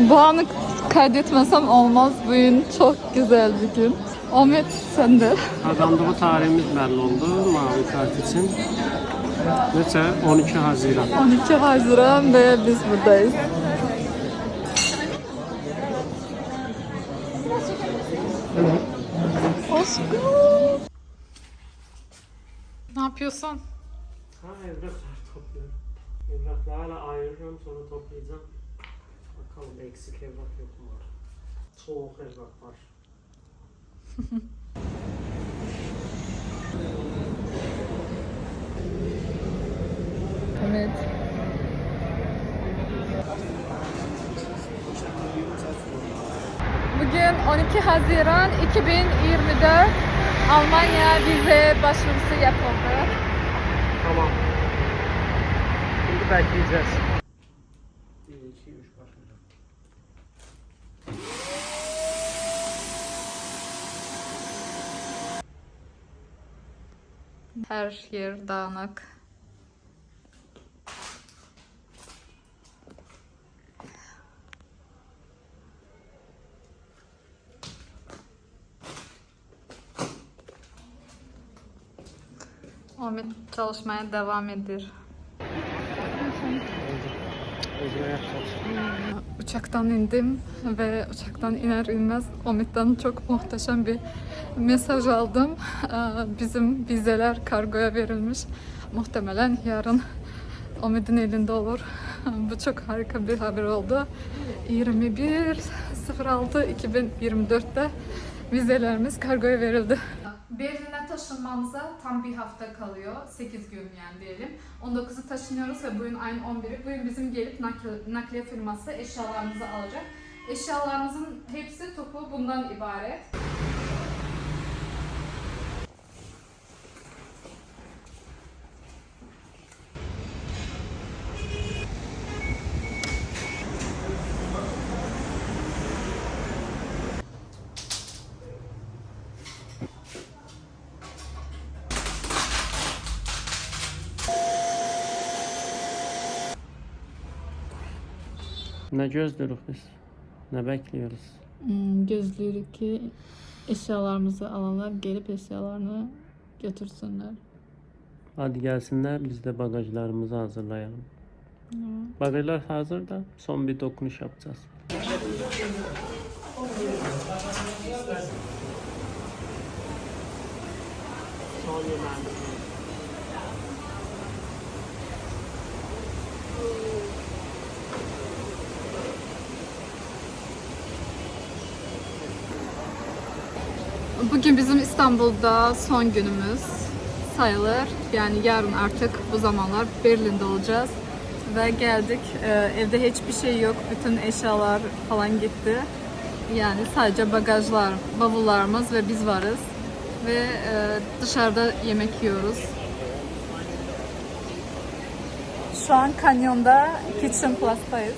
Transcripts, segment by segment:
Bu anı kaydetmesem olmaz. Bugün çok güzel bir gün. Ahmet sen de. Kazandığı tarihimiz belli oldu mavi kart için. Neçə? 12 Haziran. 12 Haziran ve biz buradayız. Aşkım. Ne yapıyorsun? Ha evraklar topluyorum. Evraklarla ayırıyorum sonra toplayacağım. Bakalım eksik evrak yok mu var. Soğuk evrak var. Evet. Bugün 12 Haziran 2024 Almanya vize başvurusu yapıldı. Tamam. Şimdi bekleyeceğiz. Her yer dağınık. Ahmet çalışmaya devam edir. Uçaktan indim ve uçaktan iner inmez Ahmet'ten çok muhteşem bir mesaj aldım. Bizim vizeler kargoya verilmiş. Muhtemelen yarın Ahmet'in elinde olur. Bu çok harika bir haber oldu. 21.06.2024'te vizelerimiz kargoya verildi. Berlin'e taşınmamıza tam bir hafta kalıyor. 8 gün yani diyelim. 19'u taşınıyoruz ve bugün ayın 11'i. Bugün bizim gelip nakl- nakliye firması eşyalarımızı alacak. Eşyalarımızın hepsi topu bundan ibaret. Ne gözlüyoruz biz? Ne bekliyoruz? Hmm, gözlüyoruz ki eşyalarımızı alanlar gelip eşyalarını götürsünler. Hadi gelsinler biz de bagajlarımızı hazırlayalım. Bagajlar hazır da son bir dokunuş yapacağız. Bugün bizim İstanbul'da son günümüz sayılır. Yani yarın artık bu zamanlar Berlin'de olacağız. Ve geldik. Ee, evde hiçbir şey yok. Bütün eşyalar falan gitti. Yani sadece bagajlar, bavullarımız ve biz varız. Ve e, dışarıda yemek yiyoruz. Şu an kanyonda Kitchen Plus'tayız.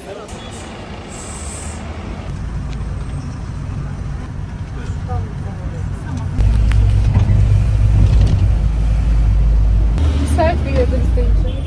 wykorzystujemy.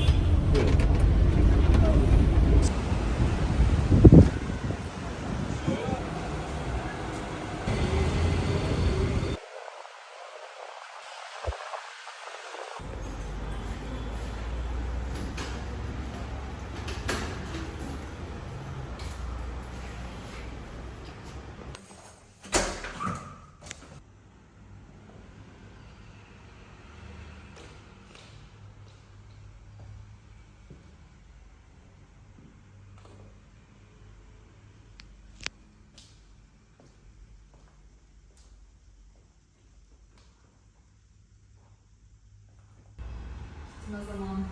Bir yerde isteyeceğiz. Ne zaman?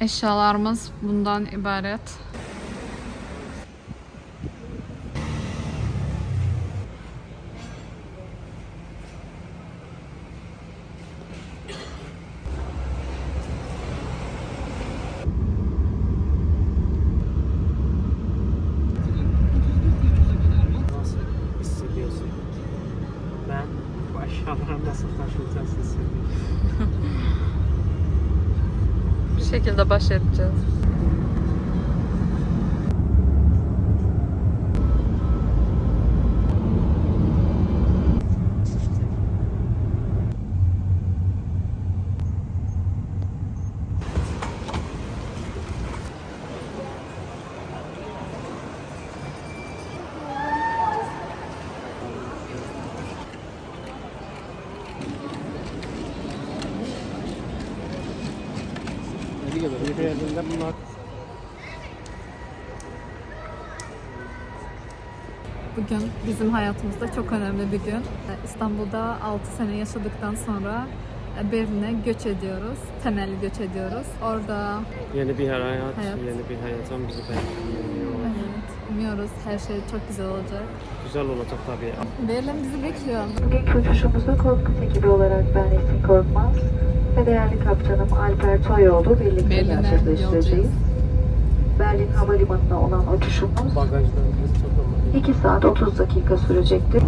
Eşyalarımız bundan ibaret. Nasıl taşıyacağız hissettik. Bir şekilde baş edeceğiz. Bir yerinde bunlar Bugün bizim hayatımızda çok önemli bir gün. İstanbul'da 6 sene yaşadıktan sonra Berlin'e göç ediyoruz. Temelli göç ediyoruz. Orada yeni bir hayat, Hayat. yeni bir hayattan bizi bekliyor. Umuyoruz her şey çok güzel olacak. Güzel olacak tabii. Berlin bizi bekliyor. Bugünkü uçuşumuzda kokpit ekibi olarak ben Esin Korkmaz ve değerli kaptanım Alper Toyoğlu birlikte Berlin'e gerçekleştireceğiz. Berlin Havalimanı'na olan uçuşumuz Bagajlarımız çok ama. 2 saat 30 dakika sürecektir.